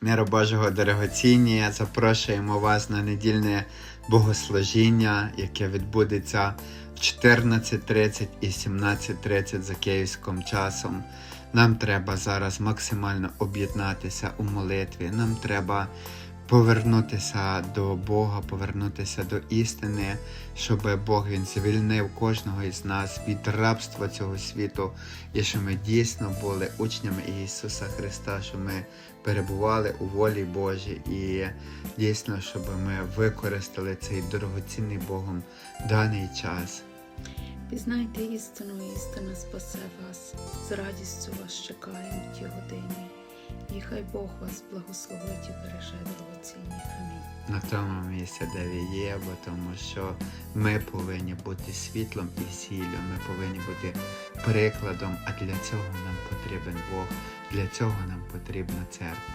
Мира Божого дорогоцінні, запрошуємо вас на недільне богослужіння, яке відбудеться в 14.30 і 17.30 за київським часом. Нам треба зараз максимально об'єднатися у молитві. Нам треба повернутися до Бога, повернутися до істини, щоб Бог він звільнив кожного із нас від рабства цього світу, і що ми дійсно були учнями Ісуса Христа, що ми перебували у волі Божій, і дійсно, щоб ми використали цей дорогоцінний Богом даний час. Пізнайте істину, істина спасе вас. З радістю вас чекаємо в ті годині. І хай Бог вас благословить і береже дорогоцінні. Амінь. На тому місці, де ви є, бо тому що ми повинні бути світлом і сіллю, ми повинні бути прикладом, а для цього нам потрібен Бог, для цього нам потрібна церква.